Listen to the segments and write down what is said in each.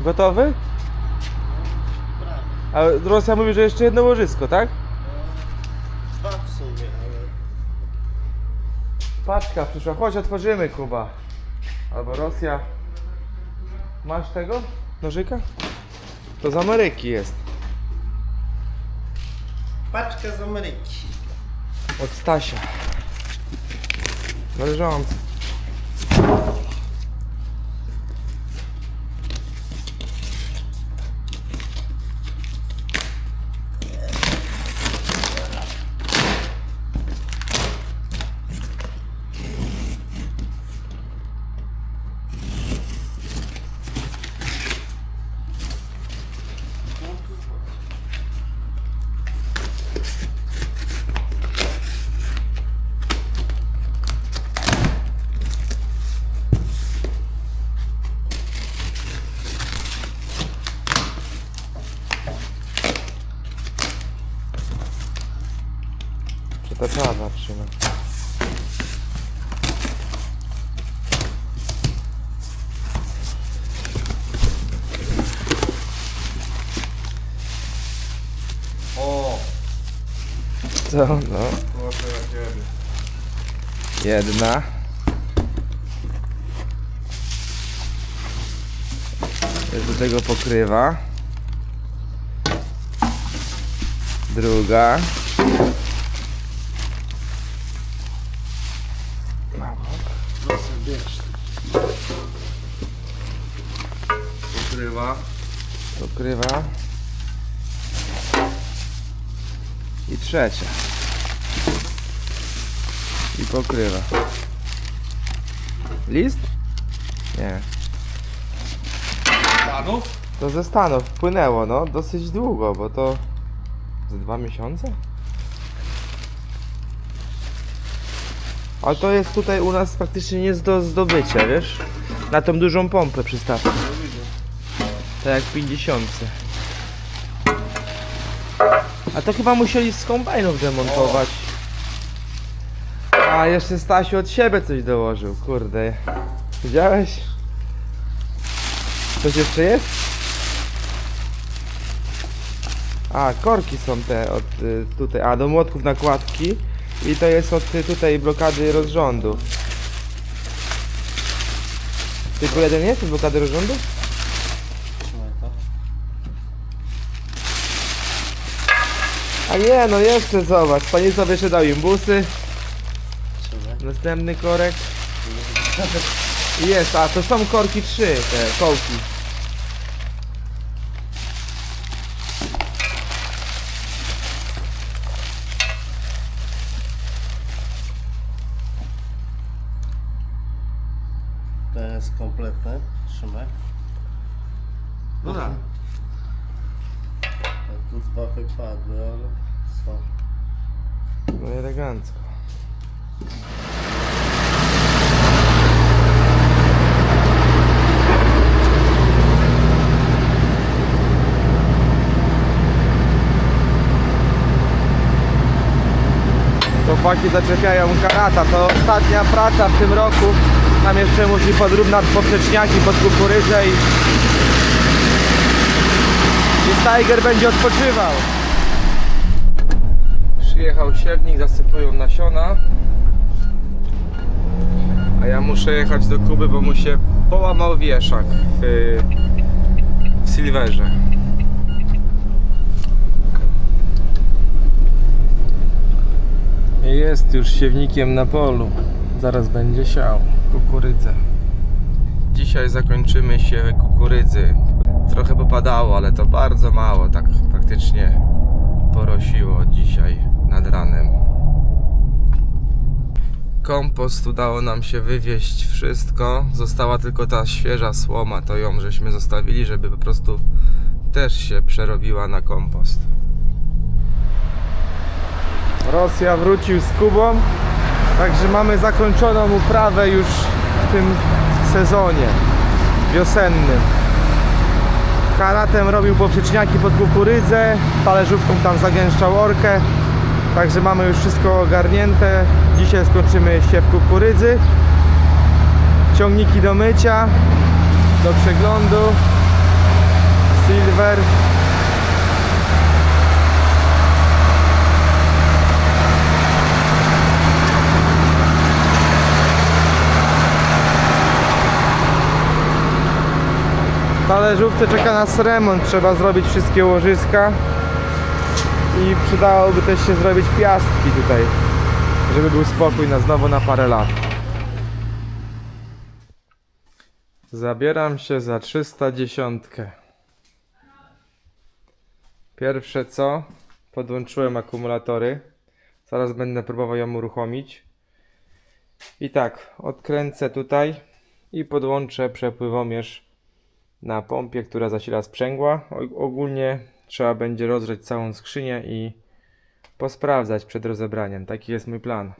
Gotowy? A Rosja mówi, że jeszcze jedno łożysko, tak? Dwa w sumie, ale... Paczka przyszła, chodź otworzymy Kuba. Albo Rosja. Masz tego? Nożyka? To z Ameryki jest. Paczka z Ameryki. Od Stasia. Należący. Co? No. Jedna. Do tego pokrywa. Druga. Pokrywa. Pokrywa. I trzecia. I pokrywa. List? Nie. Stanów? To ze Stanów wpłynęło, no, dosyć długo, bo to ze dwa miesiące? Ale to jest tutaj u nas praktycznie nie do zdobycia, wiesz? Na tą dużą pompę przystawkę. Tak jak w 50. A to chyba musieli z kombajnów demontować. A jeszcze Stasiu od siebie coś dołożył, kurde. Widziałeś? Coś jeszcze jest? A, korki są te od y, tutaj, a do młotków nakładki i to jest od y, tutaj blokady rozrządu. Tylko jeden jest od blokady rozrządu? Trzymaj to. A nie, no jeszcze zobacz, pani sobie jeszcze dał imbusy, następny korek. I Jest, a to są korki 3, te kołki. To jest kompletne. Trzymaj. No tak. Dwa wypadły, ale są. No elegancko. Chłopaki zaczepiają karata, to ostatnia praca w tym roku. Tam jeszcze musi podrównać poprzeczniaki pod kukurydzę i... I Tiger będzie odpoczywał. Przyjechał siewnik, zasypują nasiona. A ja muszę jechać do Kuby, bo mu się połamał wieszak w, w Silverze. Jest już siewnikiem na polu. Zaraz będzie siał kukurydzę. Dzisiaj zakończymy siewę kukurydzy. Trochę popadało, ale to bardzo mało, tak praktycznie porosiło dzisiaj nad ranem. Kompost udało nam się wywieźć wszystko. Została tylko ta świeża słoma, to ją żeśmy zostawili, żeby po prostu też się przerobiła na kompost. Rosja wrócił z Kubą, także mamy zakończoną uprawę już w tym sezonie wiosennym. Karatem robił poprzeczniaki pod kukurydzę, talerzówką tam zagęszczał orkę, także mamy już wszystko ogarnięte. Dzisiaj skończymy siew kukurydzy, ciągniki do mycia, do przeglądu Silver. W talerzówce czeka nas remont, trzeba zrobić wszystkie łożyska i przydałoby też się zrobić piastki tutaj, żeby był spokój na znowu na parę lat. Zabieram się za 310. Pierwsze co? Podłączyłem akumulatory. Zaraz będę próbował ją uruchomić. I tak, odkręcę tutaj i podłączę przepływomierz na pompie, która zasila sprzęgła. Ogólnie trzeba będzie rozgrzeć całą skrzynię i posprawdzać przed rozebraniem. Taki jest mój plan.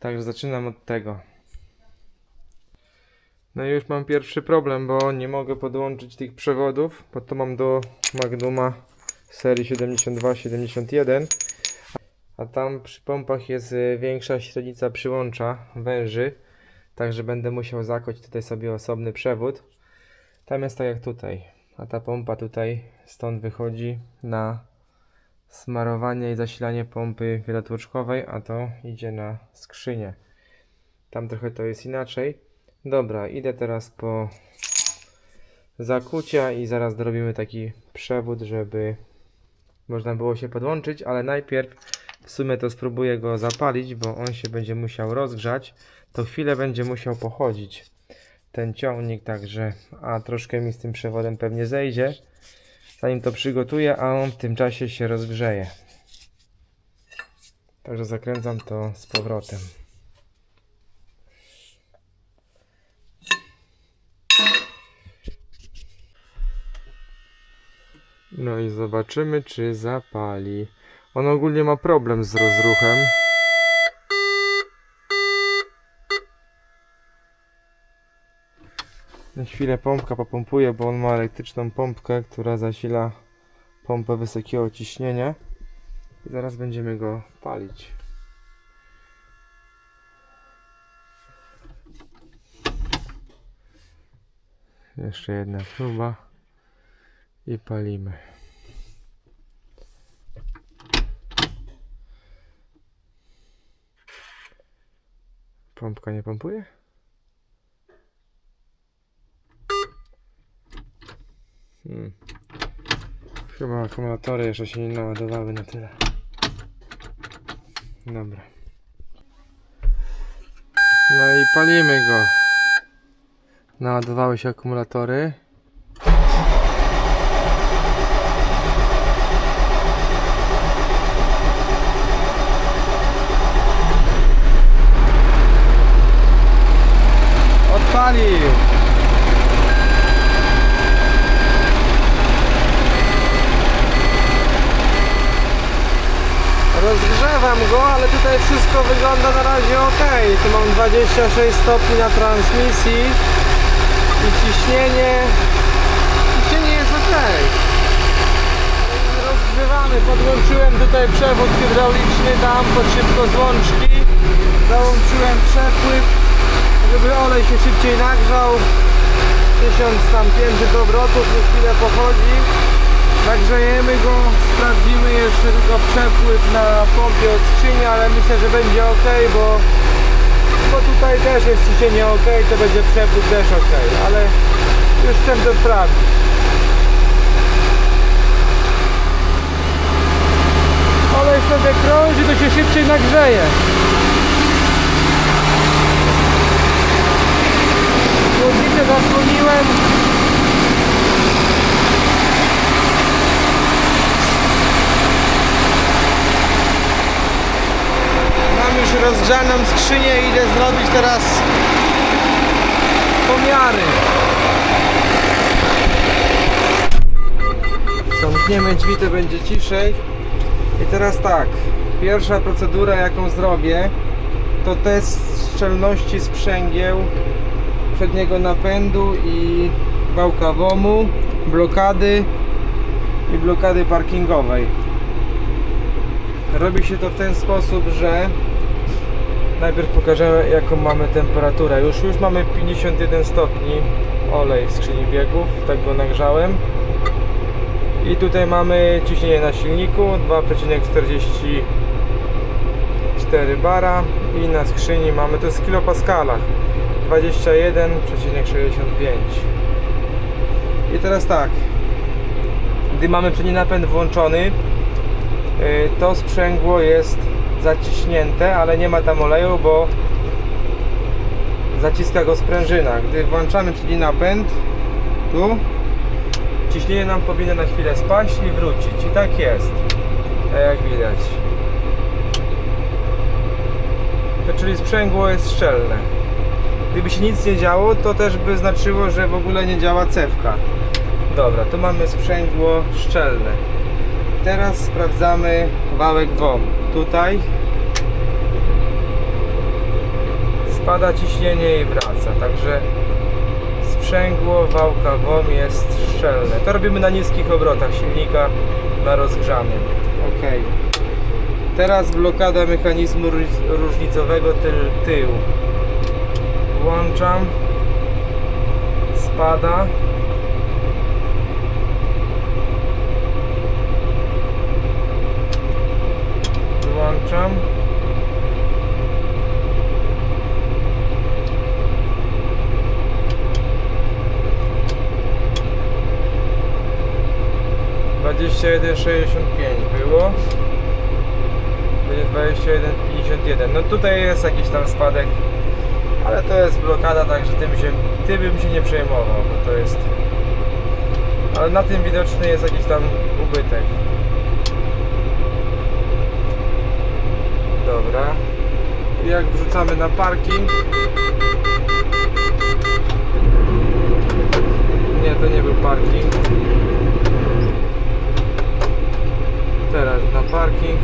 Także zaczynam od tego. No i już mam pierwszy problem, bo nie mogę podłączyć tych przewodów, bo to mam do Magnuma serii 72-71, a tam przy pompach jest y, większa średnica przyłącza węży, także będę musiał zakoć tutaj sobie osobny przewód. Tam jest tak jak tutaj, a ta pompa tutaj stąd wychodzi na smarowanie i zasilanie pompy wielotłoczkowej, a to idzie na skrzynię. Tam trochę to jest inaczej. Dobra, idę teraz po zakucia i zaraz dorobimy taki przewód, żeby można było się podłączyć, ale najpierw w sumie to spróbuję go zapalić, bo on się będzie musiał rozgrzać. To chwilę będzie musiał pochodzić ten ciągnik, także a troszkę mi z tym przewodem pewnie zejdzie, zanim to przygotuję, a on w tym czasie się rozgrzeje. Także zakręcam to z powrotem. No i zobaczymy, czy zapali. On ogólnie ma problem z rozruchem. Na chwilę pompka popompuje, bo on ma elektryczną pompkę, która zasila pompę wysokiego ciśnienia. I zaraz będziemy go palić. Jeszcze jedna próba i palimy. Pompka nie pompuje? Hmm. Chyba akumulatory jeszcze się nie naładowały na tyle. Dobra. No i palimy go. Naładowały się akumulatory. Odpalił! Rozgrzewam go, ale tutaj wszystko wygląda na razie ok. Tu mam 26 stopni na transmisji i ciśnienie. Ciśnienie jest ok. Rozgrzewamy. Podłączyłem tutaj przewód hydrauliczny, dam pod szybko z łączki. Załączyłem przepływ, żeby olej się szybciej nagrzał. 1500 obrotów, już chwilę pochodzi. Nagrzejemy go, sprawdzimy jeszcze tylko przepływ na pompie od skrzyni, ale myślę, że będzie ok, bo, bo tutaj też jest ciśnienie ok, to będzie przepływ też ok, ale już chcę to sprawdzić. Olej sobie krąży, to się szybciej nagrzeje. Chłodnicę zasłoniłem. Mam już rozgrzaną skrzynię idę zrobić teraz pomiary. Zamkniemy drzwi, to będzie ciszej. I teraz tak, pierwsza procedura jaką zrobię to test szczelności sprzęgieł przedniego napędu i wałka WOMU, blokady i blokady parkingowej. Robi się to w ten sposób, że najpierw pokażemy jaką mamy temperaturę. Już, już mamy 51 stopni olej w skrzyni biegów, tak go nagrzałem. I tutaj mamy ciśnienie na silniku 2,44 bara i na skrzyni mamy to jest w kilopaskalach 21,65 i teraz tak gdy mamy przedni napęd włączony yy, to sprzęgło jest zaciśnięte, ale nie ma tam oleju, bo zaciska go sprężyna. Gdy włączamy przedni napęd tu ciśnienie nam powinno na chwilę spaść i wrócić. I tak jest. Tak jak widać. To czyli sprzęgło jest szczelne. Gdyby się nic nie działo to też by znaczyło, że w ogóle nie działa cewka. Dobra, tu mamy sprzęgło szczelne. Teraz sprawdzamy wałek WOM. Tutaj spada ciśnienie i wraca także sprzęgło wałka WOM jest szczelne. To robimy na niskich obrotach silnika na rozgrzanym. Ok. Teraz blokada mechanizmu róż- różnicowego tyl, tył. Włączam. Spada. 21,65 było. Będzie 21,51. No tutaj jest jakiś tam spadek, ale to jest blokada, także tym, się, tym bym się nie przejmował, bo to jest... Ale na tym widoczny jest jakiś tam ubytek. Dobra. I jak wrzucamy na parking... Nie, to nie był parking. Teraz na parking.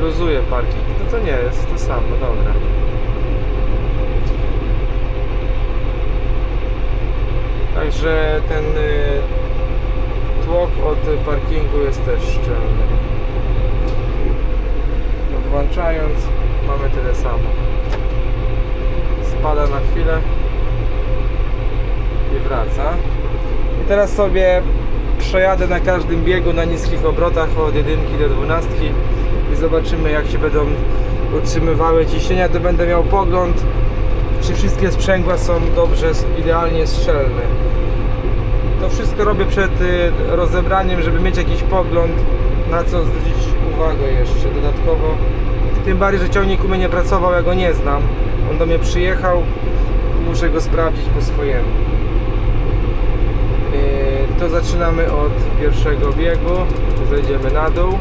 Luzuje parking. No to nie jest to samo, dobra. Także ten y, tłok od parkingu jest też szczelny. No, Włączając mamy tyle samo. Spada na chwilę i wraca. I teraz sobie przejadę na każdym biegu na niskich obrotach od 1 do 12 i zobaczymy jak się będą utrzymywały ciśnienia, to będę miał pogląd czy wszystkie sprzęgła są dobrze, idealnie strzelne. To wszystko robię przed y, rozebraniem, żeby mieć jakiś pogląd na co zwrócić uwagę jeszcze dodatkowo. Tym bardziej, że ciągnik u mnie nie pracował, ja go nie znam. On do mnie przyjechał, muszę go sprawdzić po swojemu. Yy, To zaczynamy od pierwszego biegu, zejdziemy na dół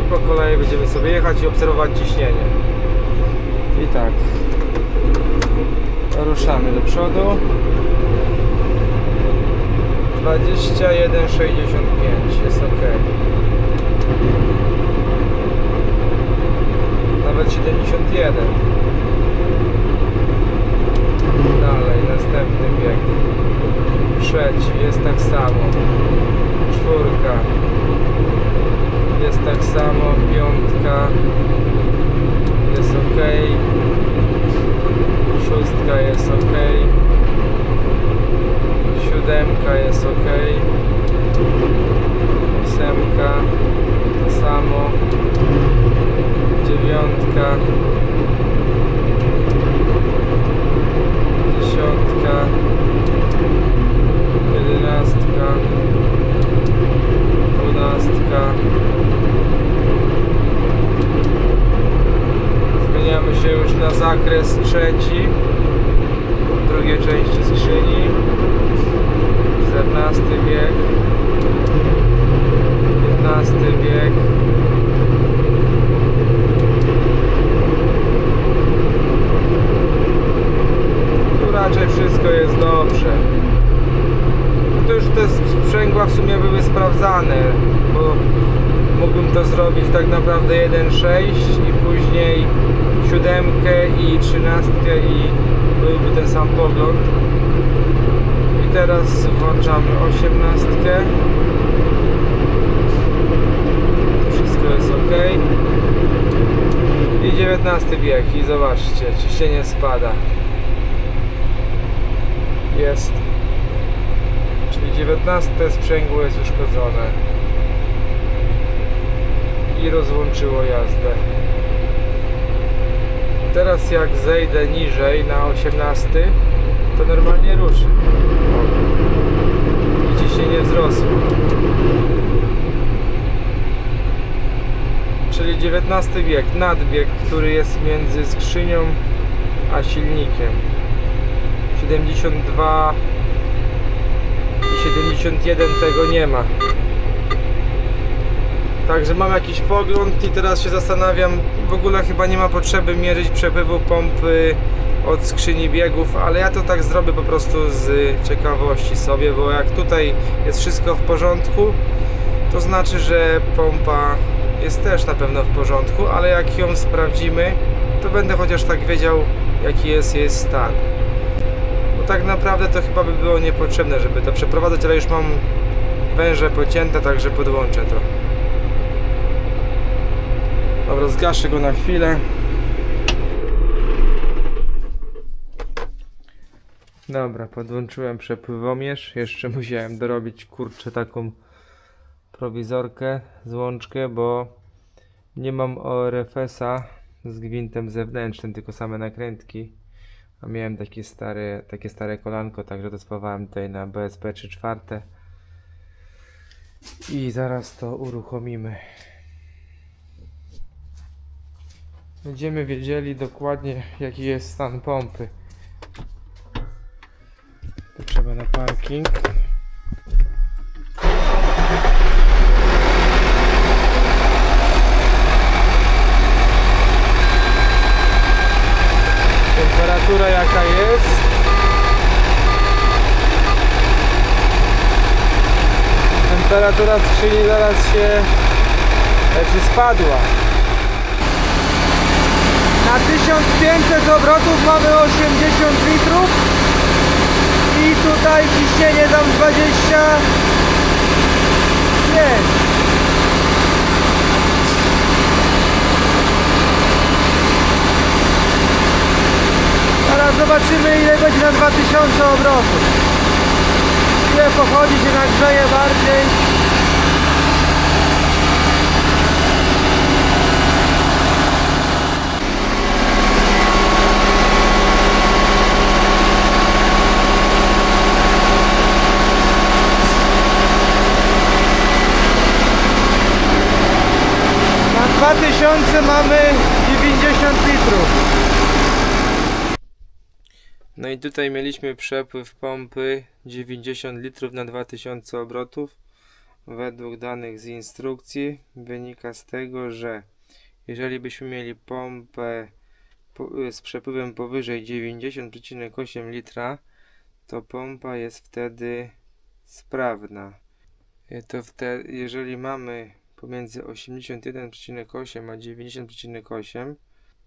i po kolei będziemy sobie jechać i obserwować ciśnienie. I tak. Ruszamy do przodu. 21,65 jest ok. Nawet 71. Dalej, następny bieg. Trzeci jest tak samo. Czwórka. Jest tak samo. Piątka. Jest ok. Szóstka jest ok. Siódemka jest ok. Ósemka to samo. Dziewiątka. Dziesiątka. Jedenastka. Dwunastka. Zmieniamy się już na zakres trzeci drugiej części skrzyni 14 bieg 15 bieg tu raczej wszystko jest dobrze. To już te sprzęgła w sumie były sprawdzane bo mógłbym to zrobić tak naprawdę 1.6 i później siódemkę i trzynastkę i byłby ten sam pogląd włączamy osiemnastkę wszystko jest ok 19 bieg i zobaczcie, ciśnienie spada. Jest. Czyli 19 sprzęgło jest uszkodzone. I rozłączyło jazdę. Teraz jak zejdę niżej na 18, to normalnie ruszy. Ciśnienie wzrosło. Czyli 19 bieg, nadbieg, który jest między skrzynią a silnikiem. 72 i 71 tego nie ma. Także mam jakiś pogląd i teraz się zastanawiam, w ogóle chyba nie ma potrzeby mierzyć przepływu pompy od skrzyni biegów, ale ja to tak zrobię po prostu z ciekawości sobie, bo jak tutaj jest wszystko w porządku, to znaczy, że pompa jest też na pewno w porządku, ale jak ją sprawdzimy, to będę chociaż tak wiedział, jaki jest jej stan. Bo tak naprawdę to chyba by było niepotrzebne, żeby to przeprowadzać, ale już mam węże pocięte, także podłączę to. Dobra, zgaszę go na chwilę. Dobra, podłączyłem przepływomierz. Jeszcze musiałem dorobić kurczę taką prowizorkę, złączkę, bo nie mam ORFS-a z gwintem zewnętrznym, tylko same nakrętki. A miałem takie stare, takie stare kolanko, także dospawałem tutaj na BSP 3 czwarte. I zaraz to uruchomimy. Będziemy wiedzieli dokładnie jaki jest stan pompy. Na parking. Temperatura jaka jest? Temperatura skrzyni zaraz się znaczy spadła. Na 1500 obrotów mamy 80 litrów i tutaj ciśnienie tam 25. Teraz zobaczymy ile będzie na 2000 obrotów. Ile pochodzi się nagrzeje bardziej. Na 2000 mamy 90 litrów. No i tutaj mieliśmy przepływ pompy 90 litrów na 2000 obrotów. Według danych z instrukcji wynika z tego, że jeżeli byśmy mieli pompę po- z przepływem powyżej 90,8 litra, to pompa jest wtedy sprawna. To wtedy, jeżeli mamy pomiędzy 81,8 a 90,8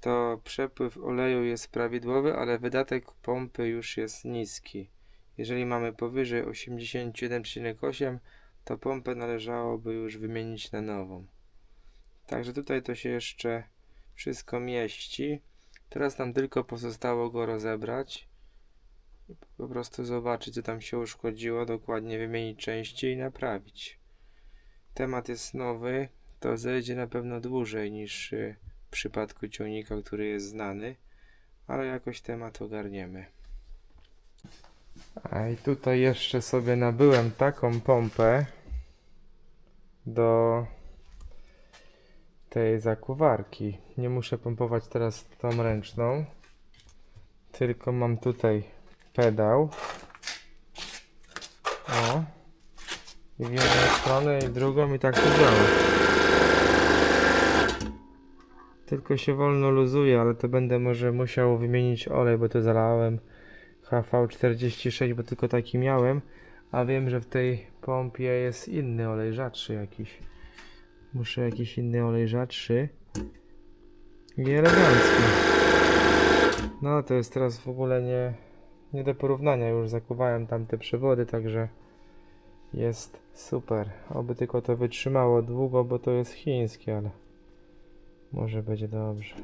to przepływ oleju jest prawidłowy, ale wydatek pompy już jest niski. Jeżeli mamy powyżej 81,8 to pompę należałoby już wymienić na nową. Także tutaj to się jeszcze wszystko mieści. Teraz nam tylko pozostało go rozebrać. Po prostu zobaczyć co tam się uszkodziło, dokładnie wymienić części i naprawić. Temat jest nowy, to zejdzie na pewno dłużej niż y, w przypadku ciągnika, który jest znany, ale jakoś temat ogarniemy. A i tutaj jeszcze sobie nabyłem taką pompę do tej zakuwarki. Nie muszę pompować teraz tą ręczną, tylko mam tutaj pedał. O. I w jedną stronę i drugą i tak to działa. Tylko się wolno luzuje, ale to będę może musiał wymienić olej, bo to zalałem HV46, bo tylko taki miałem. A wiem, że w tej pompie jest inny olej, rzadszy jakiś. Muszę jakiś inny olej rzadszy. I elegancki. No to jest teraz w ogóle nie, nie do porównania. Już zakuwałem tamte przewody, także jest super. Oby tylko to wytrzymało długo, bo to jest chińskie, ale może będzie dobrze.